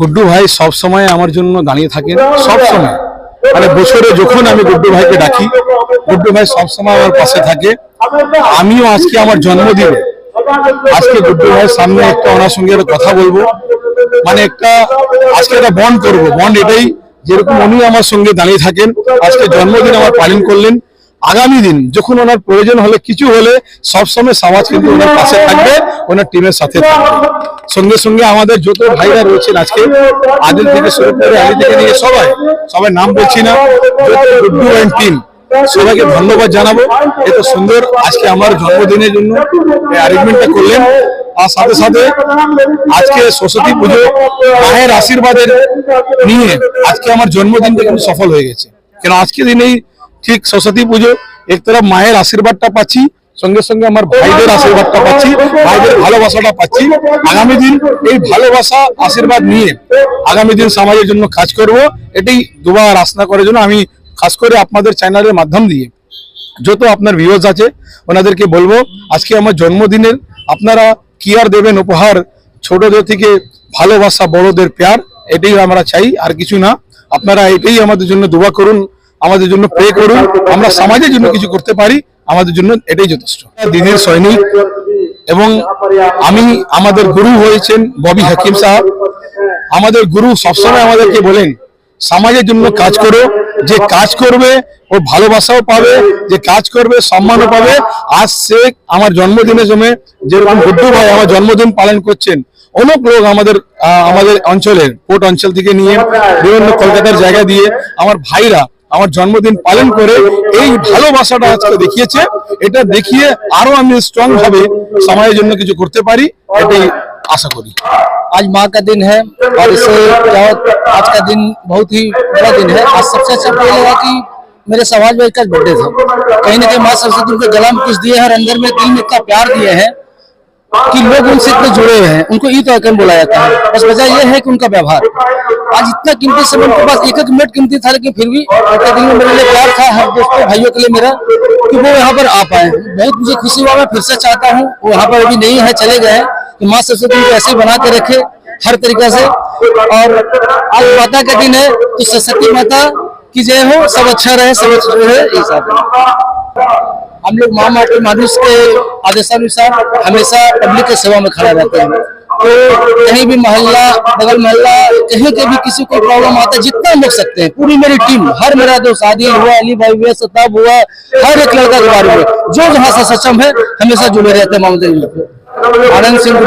গুড্ডু ভাই সব সময় আমার জন্য দাঁড়িয়ে থাকেন, সব সময়। মানে বছরে যখন আমি গুড্ডু ভাইকে ডাকি, গুড্ডু ভাই সব সময় আমার পাশে থাকে। আমিও আজকে আমার জন্মদিনে, আজকে গুড্ডু ভাইয়ের সামনে একটা ওনার সঙ্গে কথা বলব। মানে একটা, আজকে একটা বন্ড করব। বন্ড এটাই, যেরকম উনি আমার সঙ্গে দাঁড়িয়ে থাকেন, আজকে জন্মদিন আমার পালন করলেন আগামী দিন যখন ওনার প্রয়োজন হলে, কিছু হলে, সবসময় সমাজ কিন্তু ওনার পাশে থাকবে, ওনার টিমের সাথে সঙ্গে সঙ্গে আমাদের যত ভাইরা রয়েছেন আজকে, আদিল থেকে শুরু করে আলি থেকে নিয়ে সবাই সবাই নাম বলছি না টিম সবাইকে ধন্যবাদ জানাব। এত সুন্দর আজকে আমার জন্মদিনের জন্য অ্যারেঞ্জমেন্টটা করলেন। আর সাথে সাথে আজকে সরস্বতী পুজো, মায়ের আশীর্বাদের নিয়ে আজকে আমার জন্মদিনটা কিন্তু সফল হয়ে গেছে। কেন আজকে দিনেই ঠিক সরস্বতী পুজো। এক তরফ মায়ের আশীর্বাদটা পাচ্ছি, সঙ্গে সঙ্গে আমার ভাইদের আশীর্বাদটা পাচ্ছি, ভাইদের ভালোবাসাটা পাচ্ছি। আগামী দিন এই ভালোবাসা, আশীর্বাদ নিয়ে আগামী দিন সমাজের জন্য কাজ করব। এটাই দুবার আশনা করার জন্য আমি খাস করে আপনাদের চ্যানেলের মাধ্যম দিয়ে যত আপনার ভিউজ আছে, ওনাদেরকে বলব, আজকে আমার জন্মদিনের আপনারা কি আর দেবেন উপহার? ছোটদের থেকে ভালোবাসা, বড়দের প্যার, এটাই আমরা চাই, আর কিছু না। আপনারা এটাই আমাদের জন্য দোয়া করুন। আমাদের জন্য প্রে করুন। আমরা সমাজের জন্য কিছু করতে পারি আমাদের জন্য এটাই যথেষ্ট। দিদির সৈনিক এবং আমি আমাদের গুরু হয়েছেন ববি হাকিম সাহেব। আমাদের গুরু সবসময় আমাদেরকে বলেন সমাজের জন্য কাজ করো যে কাজ করবে ও ভালোবাসাও পাবে যে কাজ করবে সম্মানও পাবে। আজ সে আমার জন্মদিনের সময় যেরকম গুড্ডু ভাই আমার জন্মদিন পালন করছেন অনেক লোক আমাদের আমাদের অঞ্চলের পোর্ট অঞ্চল থেকে নিয়ে বিভিন্ন কলকাতার জায়গা দিয়ে আমার ভাইরা আমার জন্মদিন পালন করে এই ভালোবাসাটা আজকে দেখিয়েছে এটা দেখিয়ে আরো আমি স্ট্রং ভাবে সমাজের জন্য কিছু করতে পারি এটাই আশা করি आज माँ का दिन है और इसे क्या आज का दिन बहुत ही बड़ा दिन है आज सबसे अच्छा तो ये लगा कि मेरे समाज में इसका बर्थडे था कहीं ना कहीं माँ सरस्वती उनके गला में कुछ दिए हैं और अंदर में दिल में इतना प्यार दिए हैं कि लोग उनसे इतने जुड़े हुए हैं, उनको ईद आइकन बुलाया जाता है बस वजह यह है कि उनका व्यवहार। आज इतना कीमती समय उनके पास एक एक मिनट कीमती था, लेकिन फिर भी उनके में मेरे लिए प्यार था, हर दोस्तों, भाइयों के लिए मेरा, कि वो यहाँ पर आ पाए। बहुत मुझे खुशी हुआ, मैं फिर से चाहता हूँ, वो यहाँ पर अभी नहीं है, चले गए कि माँ सरस्वती उनको ऐसे बना के रखे, हर तरीके से। और आज माता का दिन है तो सरस्वती माता की जय हो, सब अच्छा रहे, सब अच्छा रहे ये सब। हम लोग माँ माटी मानुष के आदेशानुसार हमेशा पब्लिक के सेवा में खड़ा रहते हैं। तो कहीं भी मोहल्ला, बगल मोहल्ला, कहीं के भी किसी को प्रॉब्लम आता है, जितना हम लोग सकते हैं। पूरी मेरी टीम हर मेरा दोस्त आदिल हुआ, अली भाई हुआ, सताब हुआ, हर एक लड़का के बारे में, जो जहाँ से सक्षम है, हमेशा जुड़े रहते हैं, मामले आनंद सिंह